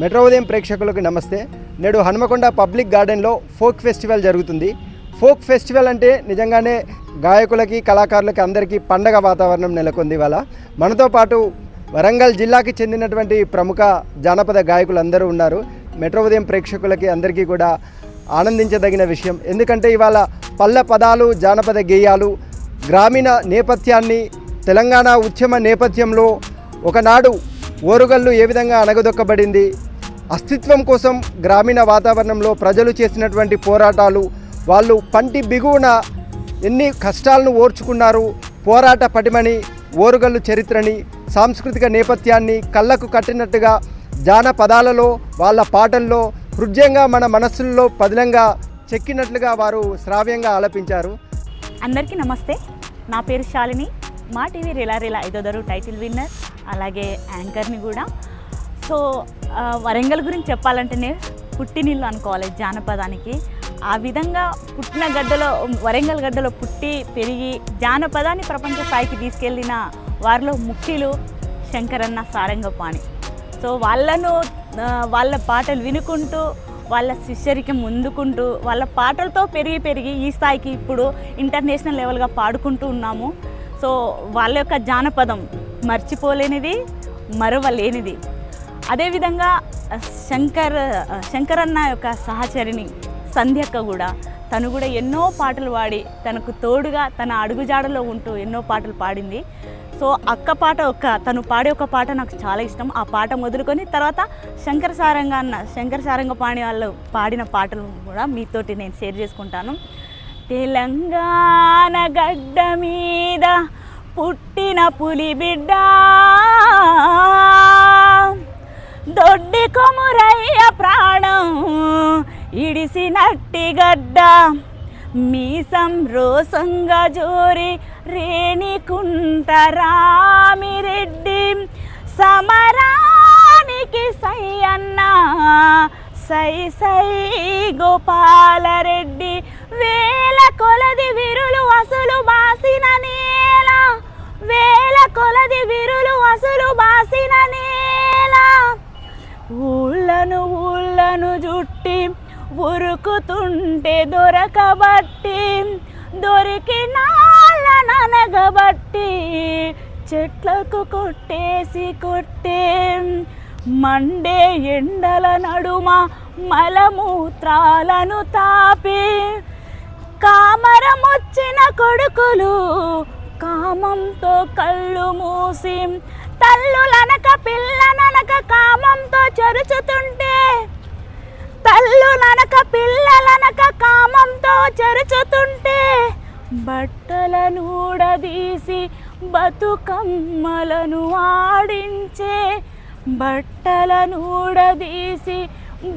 Metro ఉదయం ప్రేక్షకులకు నమస్తే. నేడు హనుమకొండ పబ్లిక్ గార్డెన్లో ఫోక్ ఫెస్టివల్ జరుగుతుంది. ఫోక్ ఫెస్టివల్ అంటే నిజంగానే గాయకులకి కళాకారులకి అందరికీ పండగ వాతావరణం నెలకొంది ఇవాళ. మనతో పాటు వరంగల్ జిల్లాకి చెందినటువంటి ప్రముఖ జానపద గాయకులు అందరూ ఉన్నారు. మెట్రో ఉదయం ప్రేక్షకులకి అందరికీ కూడా ఆనందించదగిన విషయం ఎందుకంటే ఇవాళ పల్లె పదాలు జానపద గేయాలు గ్రామీణ నేపథ్యాన్ని తెలంగాణ ఉద్యమ నేపథ్యంలో ఒకనాడు ఓరుగల్లు ఏ విధంగా అణగదొక్కబడింది అస్తిత్వం కోసం గ్రామీణ వాతావరణంలో ప్రజలు చేసినటువంటి పోరాటాలు వాళ్ళు పంటి బిగువున ఎన్ని కష్టాలను ఓర్చుకున్నారు పోరాట పటిమని ఓరుగల్లు చరిత్రని సాంస్కృతిక నేపథ్యాన్ని కళ్ళకు కట్టినట్టుగా జానపదాలలో వాళ్ళ పాటల్లో హృదయంగా మన మనస్సుల్లో పదిలంగా చెక్కినట్లుగా వారు శ్రావ్యంగా ఆలపించారు. అందరికీ నమస్తే. నా పేరు శాలిని. మా టీవీ రిలా రిలా ఐదోదరు టైటిల్ విన్నర్ అలాగే యాంకర్ని కూడా. సో వరంగల్ గురించి చెప్పాలంటేనే పుట్టినిల్లు అనుకోవాలి జానపదానికి. ఆ విధంగా పుట్టిన గడ్డలో వరంగల్ గడ్డలో పుట్టి పెరిగి జానపదాన్ని ప్రపంచ స్థాయికి తీసుకెళ్ళిన వారిలో ముఖ్యులు శంకరన్న సారంగపాణి. సో వాళ్ళను వాళ్ళ పాటలు వినుకుంటూ వాళ్ళ శిష్యరికం ముందుకుంటూ వాళ్ళ పాటలతో పెరిగి పెరిగి ఈ స్థాయికి ఇప్పుడు ఇంటర్నేషనల్ లెవెల్గా పాడుకుంటూ ఉన్నాము. సో వాళ్ళ యొక్క జానపదం మర్చిపోలేనిది మరవలేనిది. అదేవిధంగా శంకర్ శంకర్ అన్న శంకరన్న యొక్క సహచరిని సంధ్యక్క కూడా తను కూడా ఎన్నో పాటలు పాడి తనకు తోడుగా తన అడుగుజాడలో ఉంటూ ఎన్నో పాటలు పాడింది. సో అక్క పాట ఒక తను పాడే ఒక పాట నాకు చాలా ఇష్టం. ఆ పాట మొదలుకొని తర్వాత శంకర సారంగ అన్న శంకర సారంగ పాణి వాళ్ళు పాడిన పాటలు కూడా మీతోటి నేను షేర్ చేసుకుంటాను. తెలంగాణ గడ్డ మీద పుట్టిన పులి బిడ్డ. దొడ్డి కొమురయ్య ప్రాణం ఇడిసినట్టి గడ్డ. మీసం రోసంగా జోరి రేణికుంటరామిరెడ్డి సమరానికి సై అన్న సై సై గోపాలరెడ్డి వేల కొలది విరులు అసలు బాసిన నేల వేల కొలది విరులు అసలు బా ఉరుకుతుంటే దొరకబట్టి దొరికినాళ్ళనగబట్టి చెట్లకు కొట్టేసి కొట్టే మండే ఎండల నడుమ మలమూత్రాలను తాపి కామరమొచ్చిన కొడుకులు కామంతో కళ్ళు మూసి తల్లులనక పిల్లననక కామంతో చరుచుతుంటే తల్లులనక పిల్లలనక కామంతో చరుచుతుంటే బట్టలను ఊడదీసి బతుకమ్మలను ఆడించే బట్టలను ఊడదీసి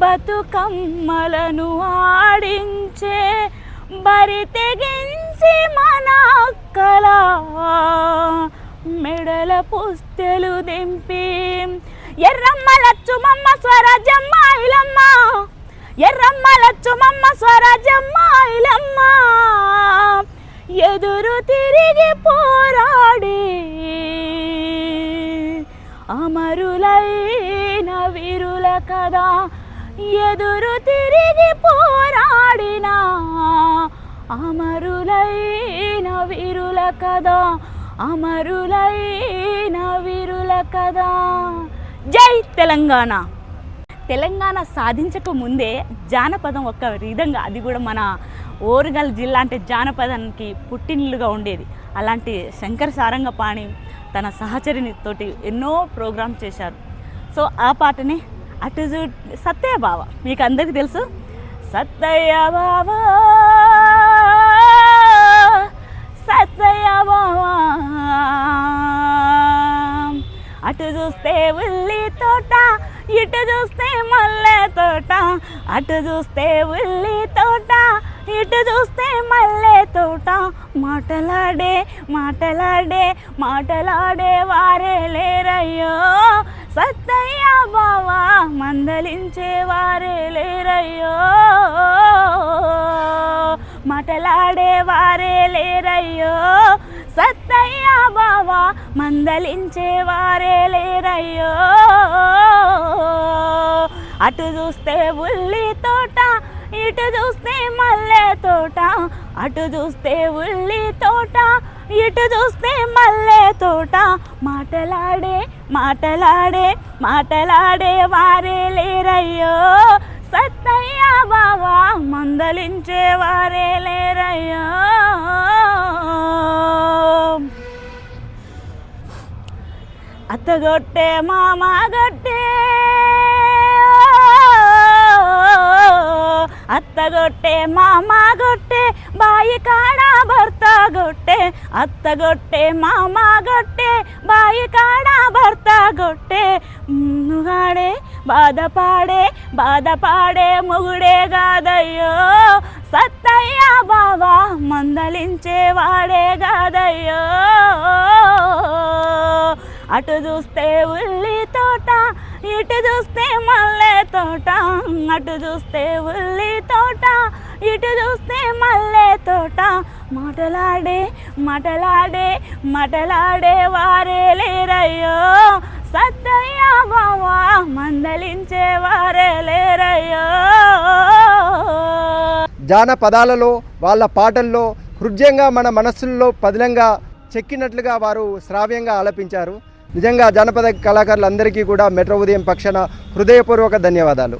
బతుకమ్మలను ఆడించే బరి తెగించి మన అక్కల మెడల పుస్తెలు దింపి. ఎర్రమ్మ లచ్చుమమ్మ స్వరాజమ్మ ఇలమ్మ ఎర్రమ్మ లచ్చుమమ్మ స్వరాజమ్మ ఇలమ్మ. ఎదురు తిరిగి పోరాడి అమరులైన వీరుల కదా ఎదురు తిరిగి పోరాడిన అమరులైన వీరుల కదా అమరులైన వీరుల కదా జై తెలంగాణ. తెలంగాణ సాధించక ముందే జానపదం ఒక విధంగా అది కూడా మన ఓరుగల్ జిల్లా అంటే జానపదానికి పుట్టినిల్లుగా ఉండేది. అలాంటి శంకర్ సారంగపాణి తన సహచరినితోటి ఎన్నో ప్రోగ్రామ్ చేశారు. సో ఆ పాటని అటు చూ సత్తయ్య బావ మీకు అందరికీ తెలుసు. సత్తయ్య బావా సత్తయ్య బావా. అటు చూస్తే ఉల్లి తోట ఇటు చూస్తే మల్లె తోట అటు చూస్తే ఉల్లి తోట ఇటు చూస్తే మల్లె తోట. మాటలాడే మాటలాడే మాటలాడే వారే లేరయ్యో. సత్తయ్య బావా మందలించే వారే లేరయ్యో. మాటలాడే వారే లేరయ్యో. సత్తయ్య మందలించే వారే లేరయ్యో. అటు చూస్తే ఉల్లి తోట ఇటు చూస్తే మల్లె తోట. అటు చూస్తే ఉల్లి తోట ఇటు చూస్తే మల్లె తోట. మాటలాడే మాటలాడే మాటలాడే వారే లేరయ్యో. సత్తయ్య బావా మందలించే వారే లేరయ్యో. అత్తగొట్టే మామగొట్టే అత్తగొట్టే మామగొట్టే బాయి కాడ భర్త గొట్టే. అత్తగొట్టే మామగొట్టే బాయి కాడ భర్త గొట్టే. ముగాడే బాధపాడే బాధపాడే ముగుడే కాదయ్యో. సత్తయ్య బావా మందలించే వాడే కాదయ్యో. అటు చూస్తే ఉల్లి తోట ఇటు చూస్తే మల్లె తోట. అటు చూస్తే ఉల్లి తోట ఇటు చూస్తే మల్లె తోట. మాటలాడే మాటలాడే మాటలాడే వారే లేరయ్యో. సత్తయ్య బావా మందలించే వారే లేరయ్యో. జానపదాలలో వాళ్ళ పాటల్లో హృదయంగా మన మనస్సుల్లో పదిలంగా చెక్కినట్లుగా వారు శ్రావ్యంగా ఆలపించారు. నిజంగా జానపద కళాకారులందరికీ కూడా మెట్రో ఉదయం పక్షాన హృదయపూర్వక ధన్యవాదాలు.